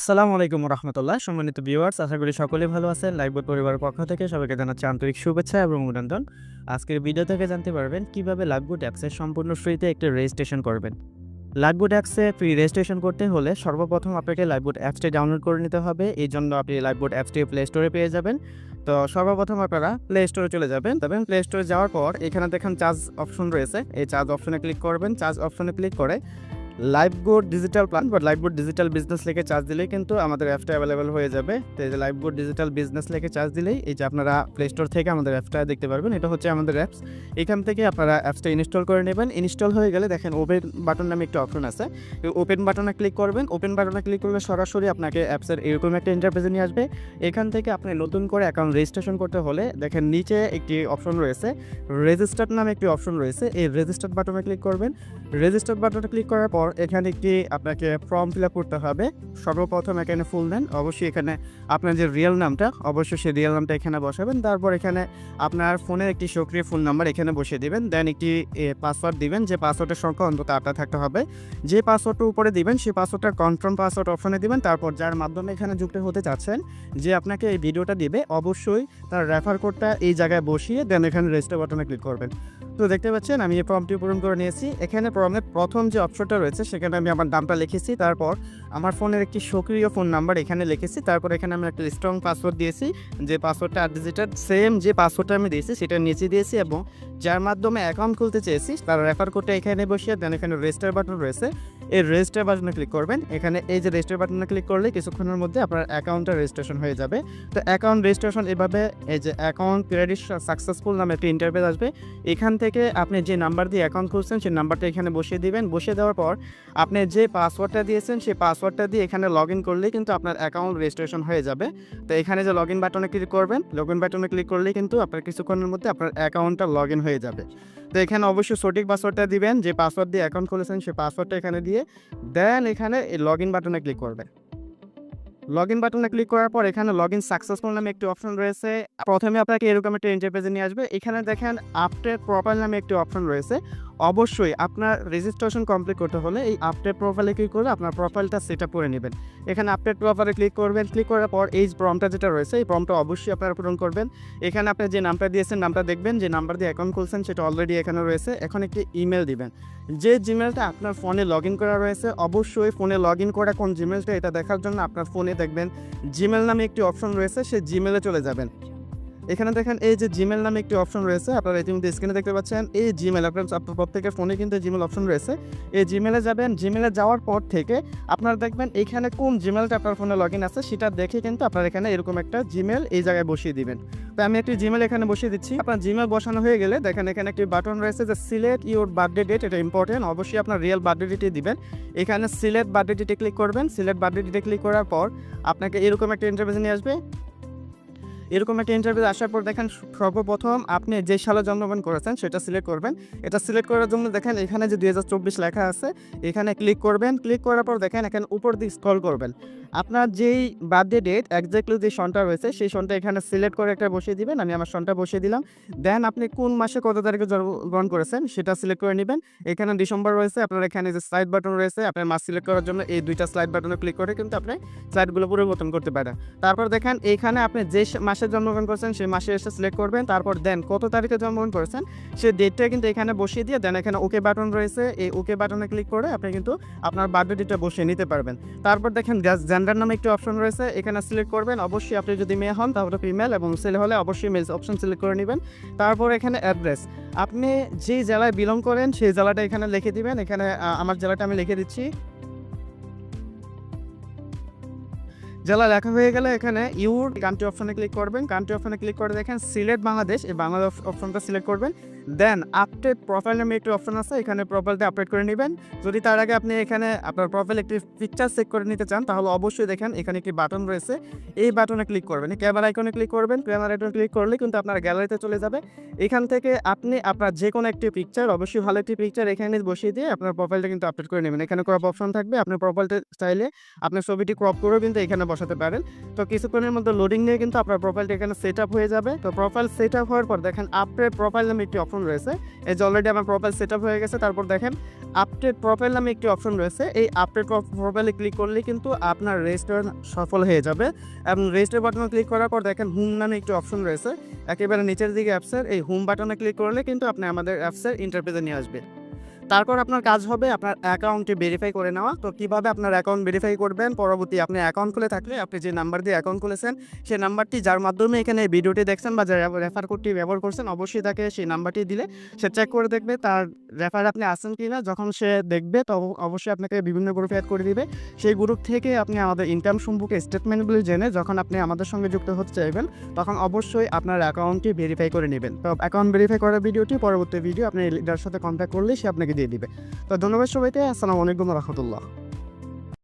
আসসালামু আলাইকুম রহমতুল্লাহ। সম্মানিত ভিউয়ার্স, আশা করি সকলেই ভালো আছেন। লাইভবোর্ড পরিবারের পক্ষ থেকে সবাইকে জানাচ্ছি আন্তরিক শুভেচ্ছা এবং অভিনন্দন। আজকের ভিডিও থেকে জানতে পারবেন কীভাবে লাইভবোর্ড অ্যাপসের সম্পূর্ণ ফ্রিতে একটি রেজিস্ট্রেশন করবেন। লাইভবোর্ড অ্যাপসে ফ্রি রেজিস্ট্রেশন করতে হলে সর্বপ্রথম আপনাকে লাইভবোর্ড অ্যাপসটি ডাউনলোড করে নিতে হবে। এই জন্য আপনি লাইভবোর্ড অ্যাপসটি প্লে স্টোরে পেয়ে যাবেন। তো সর্বপ্রথম আপনারা প্লে স্টোরে চলে যাবেন। তবে প্লে স্টোরে যাওয়ার পর এখানে দেখেন চার্জ অপশন রয়েছে। এই চার্জ অপশনে ক্লিক করবেন। চার্জ অপশনে ক্লিক করে লাইভবোর্ড ডিজিটাল প্ল্যান বা লাইভবোর্ড ডিজিটাল বিজনেস লিখে চার্জ দিলেই কিন্তু আমাদের অ্যাপটা অ্যাভেলেবেল হয়ে যাবে। তো এই যে লাইভবোর্ড ডিজিটাল বিজনেস লিখে চার্জ দিলেই এই যে আপনারা প্লে স্টোর থেকে আমাদের অ্যাপটা দেখতে পারবেন। এটা হচ্ছে আমাদের অ্যাপস এখান থেকে আপনারা অ্যাপসটা ইনস্টল করে নেবেন। ইনস্টল হয়ে গেলে দেখেন ওপেন বাটন নামে একটা অপশন আছে। ওপেন বাটনে ক্লিক করবেন। ওপেন বাটনে ক্লিক করলে সরাসরি আপনাকে অ্যাপসের এরকম একটা ইন্টারফেসে নিয়ে আসবে। এখান থেকে আপনি নতুন করে অ্যাকাউন্ট রেজিস্ট্রেশন করতে হলে দেখেন নিচে একটি অপশন রয়েছে। রেজিস্টার্ড নামে একটি অপশন রয়েছে। এই রেজিস্টার্ড বাটনে ক্লিক করবেন। রেজিস্টার্ড বাটনে ক্লিক করার পর এখানে একটি আপনাকে ফর্ম ফিল করতে হবে। সর্বপ্রথম এখানে ফুল দেন অবশ্যই এখানে আপনার যে রিয়েল নামটা, অবশ্যই সেই রিয়েল নামটা এখানে বসাবেন। তারপর এখানে আপনার ফোনের একটি সক্রিয় ফোন নাম্বার এখানে বসিয়ে দিবেন। দেন একটি পাসওয়ার্ড দিবেন। যে পাসওয়ার্ডের সংখ্যা অন্তত আটটা থাকতে হবে। যে পাসওয়ার্ডটা উপরে দিবেন, সেই পাসওয়ার্ডটা কনফার্ম পাসওয়ার্ড অপশনে দিবেন। তারপর যার মাধ্যমে এখানে যুক্ত হতে চাচ্ছেন, যে আপনাকে এই ভিডিওটা দিবে, অবশ্যই তার রেফার কোডটা এই জায়গায় বসিয়ে দেন এখানে রেজিস্টার বাটনে ক্লিক করবেন। তো দেখতে পাচ্ছেন, আমি এই ফর্মটি পূরণ করে নিয়েছি। এখানে ফর্মের প্রথম যে অপশনটা রয়েছে, সেখানে আমি আমার নামটা লিখেছি। তারপর আমার ফোনের একটি সক্রিয় ফোন নাম্বার এখানে লিখেছি। তারপর এখানে আমি একটা স্ট্রং পাসওয়ার্ড দিয়েছি। যে পাসওয়ার্ডটা আট ডিজিটের সেম যে পাসওয়ার্ডটা আমি দিয়েছি, সেটা নিচে দিয়েছি এবং যার মাধ্যমে অ্যাকাউন্ট খুলতে চেয়েছি, তার রেফার কোডটা এখানে বসিয়ে দেন এখানে রেজিস্টার বাটন রয়েছে। এই রেজিস্টার বাটনে ক্লিক করবেন। এখানে এই যে রেজিস্টার বাটনে ক্লিক করলে কিছুক্ষণের মধ্যে আপনার অ্যাকাউন্টটা রেজিস্ট্রেশন হয়ে যাবে। তো অ্যাকাউন্ট রেজিস্ট্রেশন এভাবে এই যে অ্যাকাউন্ট ক্রেডিট সাকসেসফুল নামে একটা ইন্টারভিউ আসবে। এখান থেকে আপনি যে নাম্বার দিয়ে অ্যাকাউন্ট খুলছেন সেই নাম্বারটা এখানে বসিয়ে দিবেন। বসিয়ে দেওয়ার পর আপনি যে পাসওয়ার্ডটা দিয়েছেন, সেই পাসওয়ার্ডটা দিয়ে এখানে লগ ইন করলেই কিন্তু আপনার অ্যাকাউন্ট রেজিস্ট্রেশন হয়ে যাবে। তো এখানে যে লগ ইন বাটনে ক্লিক করবেন লগ ইন বাটনে ক্লিক করলেই কিন্তু আপনার কিছুক্ষণের মধ্যে আপনার অ্যাকাউন্টটা লগ ইন হয়ে যাবে। তো এখানে অবশ্যই সঠিক পাসওয়ার্ডটা দিবেন, যে পাসওয়ার্ড দিয়ে অ্যাকাউন্ট খুলেছেন সেই পাসওয়ার্ডটা এখানে দিয়ে দেন এখানে এই লগ ইন বাটনে ক্লিক করবেন। লগ ইন বাটনে ক্লিক করার পর এখানে লগ ইন সাকসেসফুল নামে একটি অপশন রয়েছে। প্রথমে আপনাকে এরকম একটা ইন্টারপেজে নিয়ে আসবে। এখানে দেখেন আফটার প্রপার নামে একটি অপশন রয়েছে। অবশ্যই আপনার রেজিস্ট্রেশন কমপ্লিট করতে হলে এই আপডেট প্রোফাইলে ক্লিক করে আপনার প্রোফাইলটা সেট আপ করে নেবেন। এখানে আপডেট প্রোফাইলে ক্লিক করবেন ক্লিক করার পর এই ফর্মটা যেটা রয়েছে, এই ফর্মটা অবশ্যই আপনারা পূরণ করবেন। এখানে আপনি যে নামটা দিয়েছেন, নামটা দেখবেন, যে নাম্বার দিয়ে অ্যাকাউন্ট খুলছেন, সেটা অলরেডি এখানে রয়েছে। এখন একটি ইমেল দিবেন। যে জিমেলটা আপনার ফোনে লগ ইন করা রয়েছে, অবশ্যই ফোনে লগ ইন করা কোন জিমেলটা এটা দেখার জন্য আপনার ফোনে দেখবেন জিমেল নামে একটি অপশন রয়েছে সেই জিমেলে চলে যাবেন। এখানে দেখেন এই যে জিমেল নামে একটি অপশন রয়েছে, আপনারা ইতিমধ্যে স্ক্রিনে দেখতে পাচ্ছেন। এই জিমেল আপনার প্রত্যেকের ফোনে কিন্তু জিমেল অপশন রয়েছে। এই জিমেলে যাবেন জিমেলে যাওয়ার পর থেকে আপনারা দেখবেন এখানে কোন জিমেলটা আপনার ফোনে লগ আছে, সেটা দেখে কিন্তু আপনার এখানে এরকম একটা জিমেল এই জায়গায় বসিয়ে দিবেন। তো আমি একটি জিমেল এখানে বসিয়ে দিচ্ছি। আপনার জিমেল বসানো হয়ে গেলে দেখেন এখানে একটি বাটন রয়েছে যে সিলেক্ট ইউর বার্থডে ডেট এটা ইম্পর্টেন্ট অবশ্যই আপনার রিয়েল বার্থডে ডেটে দিবেন। এখানে সিলেক্ট বার্থডে ডেটে ক্লিক করবেন। সিলেক্ট বার্থডে ডেটে ক্লিক করার পর আপনাকে এরকম একটা ইন্টারভিউ নিয়ে আসবে। এরকম একটা ইন্টারভিউ আসার পর দেখেন সর্বপ্রথম আপনি যে সালে জন্মগ্রহণ করেছেন সেটা সিলেক্ট করবেন। এটা সিলেক্ট করার জন্য দেখেন এখানে যে দুই হাজার চব্বিশ লেখা আছে, এখানে ক্লিক করবেন। ক্লিক করার পর দেখেন এখানে উপর দিকে স্ক্রল করবেন। আপনার যেই বার্থডে ডেট একজাক্টলি যে সনটা রয়েছে, সেই সনটা এখানে সিলেক্ট করে একটা বসিয়ে দিবেন। আমি আমার সনটা বসিয়ে দিলাম। দেন আপনি কোন মাসে কত তারিখে জন্মগ্রহণ করেছেন সেটা সিলেক্ট করে নেবেন। এখানে ডিসেম্বর রয়েছে, আপনার এখানে যে স্লাইড বাটন রয়েছে আপনার মাস সিলেক্ট করার জন্য এই দুইটা স্লাইড বাটনে ক্লিক করে কিন্তু আপনি স্লাইডগুলো পরিবর্তন করতে পারেন। তারপর দেখেন এইখানে আপনি যে মাসে জন্মগ্রহণ করেছেন, সেই মাসে এসে সিলেক্ট করবেন, তারপর দেন কত তারিখে জন্মগ্রহণ করেছেন সেই ডেটটা কিন্তু এখানে বসিয়ে দিয়ে দেন। এখানে ওকে বাটন রয়েছে, এই ওকে বাটনে ক্লিক করে আপনি কিন্তু আপনার বার্থডে ডেটটা বসিয়ে নিতে পারবেন। তারপর দেখেন জেন্ডার নামে একটি অপশন রয়েছে, এখানে সিলেক্ট করবেন। অবশ্যই আপনি যদি মেয়ে হন, তাহলে ফিমেল এবং ছেলে হলে অবশ্যই মেল অপশন সিলেক্ট করে নেবেন। তারপর এখানে অ্যাড্রেস আপনি যেই জেলায় বিলং করেন, সেই জেলাটা এখানে লিখে দিবেন। এখানে আমার জেলাটা আমি লিখে দিচ্ছি। জেলা লেখা হয়ে গেলে এখানে ইউর কান্ট্রি অপশনে ক্লিক করবেন। কান্ট্রি অপশনে ক্লিক করে দেখেন সিলেক্ট বাংলাদেশ, এই বাংলাদেশ অপশনটা সিলেক্ট করবেন। দেন আপডেট প্রোফাইল নামে একটি অপশন আছে, এখানে প্রোফাইলটা আপডেট করে নেবেন। যদি তার আগে আপনি এখানে আপনার প্রোফাইল একটি পিকচার চেক করে নিতে চান, তাহলে অবশ্যই দেখেন এখানে একটি বাটন রয়েছে। এই বাটনে ক্লিক করবেন। ক্যামেরা আইকনে ক্লিক করবেন। ক্যামেরা আইকনে ক্লিক করলে কিন্তু আপনার গ্যালারিতে চলে যাবে। এখান থেকে আপনি আপনার যে কোনো একটি পিকচার অবশ্যই ভালো একটি পিকচার এখানে বসিয়ে দিয়ে আপনার প্রোফাইলটা কিন্তু আপডেট করে নেবেন। এখানে ক্রপ অপশন থাকবে। আপনার প্রোফাইলটা চাইলে আপনার ছবিটি ক্রপ করেও কিন্তু এখানে বসাতে পারেন। তো কিছুক্ষণের মধ্যে লোডিং নিয়ে কিন্তু আপনার প্রোফাইলটা এখানে সেট আপ হয়ে যাবে। তো প্রোফাইল সেট আপ হওয়ার পর দেখেন আপডেট প্রোফাইল নামে একটি অপশন রয়েছে। এই যে অলরেডি আমার প্রোফাইল সেট আপ হয়ে গেছে, তারপর দেখেন আপডেট প্রোফাইল নামে একটি অপশন রয়েছে। এই আপডেট প্রোফাইলে ক্লিক করলে কিন্তু আপনার রেজিস্টার সফল হয়ে যাবে। এবং রেজিস্টার বাটনে ক্লিক করার পর দেখেন হোম নামে একটি অপশন রয়েছে। একেবারে নিচের দিকে অ্যাপসের এই হোম বাটনে ক্লিক করলে কিন্তু আপনি আমাদের অ্যাপসের ইন্টারপেজে নিয়ে আসবে তারপর আপনার কাজ হবে আপনার অ্যাকাউন্টটি ভেরিফাই করে নেওয়া। তো কীভাবে আপনার অ্যাকাউন্ট ভেরিফাই করবেন? পরবর্তী আপনি অ্যাকাউন্ট খুলে থাকলে আপনি যে নাম্বার দিয়ে অ্যাকাউন্ট খুলেছেন সেই নাম্বারটি যার মাধ্যমে এখানে ভিডিওটি দেখছেন বা যার রেফার কোডটি ব্যবহার করছেন, অবশ্যই তাকে সেই নাম্বারটি দিলে সে চেক করে দেখবে তার রেফার আপনি আসেন কি না যখন সে দেখবে, তো অবশ্যই আপনাকে বিভিন্ন গ্রুপে অ্যাড করে দিবে। সেই গ্রুপ থেকে আপনি আমাদের ইনকাম সম্পর্কে স্টেটমেন্টগুলি জেনে যখন আপনি আমাদের সঙ্গে যুক্ত হতে চাইবেন, তখন অবশ্যই আপনার অ্যাকাউন্টটি ভেরিফাই করে নেবেন। তো অ্যাকাউন্ট ভেরিফাই করার ভিডিওটি, পরবর্তী ভিডিও আপনি লিডার সাথে কন্ট্যাক্ট করলে সে আপনাকে দিয়ে দিবে। তো ধন্যবাদ সবাইকে আসসালামু আলাইকুম রহমতুল্লাহ।